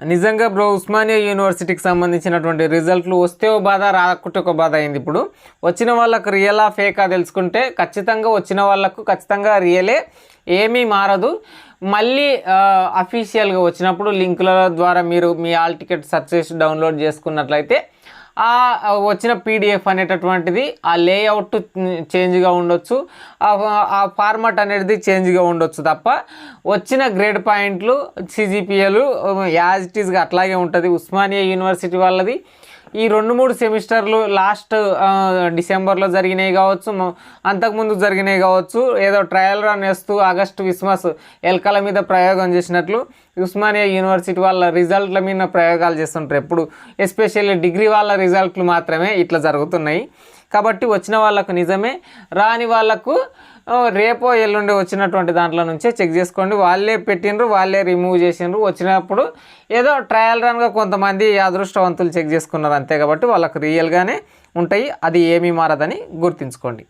నిజంగా బ్రో ఉస్మానియా యూనివర్సిటీకి సంబంధించినటువంటి రిజల్ట్లు వస్తే ఓ బాధ రాకుంటే ఒక బాధ అయింది ఇప్పుడు. వచ్చిన వాళ్ళకు రియలా ఫేకా తెలుసుకుంటే ఖచ్చితంగా వచ్చిన వాళ్ళకు ఖచ్చితంగా రియలే ఏమీ మారదు. మళ్ళీ అఫీషియల్గా వచ్చినప్పుడు లింకుల ద్వారా మీరు మీ ఆల్ టికెట్ సెర్చ్ చేసి డౌన్లోడ్ చేసుకున్నట్లయితే ఆ వచ్చిన పీడిఎఫ్ అనేటటువంటిది ఆ లేఅవుట్ చేంజ్గా ఉండొచ్చు. ఆ ఫార్మాట్ అనేది చేంజ్గా ఉండొచ్చు తప్ప వచ్చిన గ్రేడ్ పాయింట్లు సిజిపిఎలు యాజ్ ఇట్ ఈస్గా అట్లాగే ఉంటుంది. ఉస్మానియా యూనివర్సిటీ వాళ్ళది. ఈ రెండు మూడు సెమిస్టర్లు లాస్ట్ డిసెంబర్లో జరిగినాయి కావచ్చు అంతకుముందు జరిగినాయి కావచ్చు ఏదో ట్రయల్ రన్ వేస్తూ ఆగస్టు విస్మస్ ఎలకల మీద ప్రయోగం చేసినట్లు ఉస్మానియా యూనివర్సిటీ వాళ్ళ రిజల్ట్ల మీద ప్రయోగాలు చేస్తుంటారు ఎప్పుడు ఎస్పెషల్లీ డిగ్రీ వాళ్ళ రిజల్ట్లు మాత్రమే ఇట్లా జరుగుతున్నాయి. కాబట్టి వచ్చిన వాళ్ళకు నిజమే. రాని వాళ్ళకు రేపో ఎల్లుండి వచ్చినటువంటి దాంట్లో నుంచే చెక్ చేసుకోండి. వాళ్ళే పెట్టిండ్రు వాళ్ళే రిమూవ్ చేసిండ్రు. వచ్చినప్పుడు ఏదో ట్రయల్ రన్గా కొంతమంది అదృష్టవంతులు చెక్ చేసుకున్నారు అంతే కాబట్టి వాళ్ళకు రియల్గానే ఉంటాయి. అది ఏమీ మారదని గుర్తుంచుకోండి.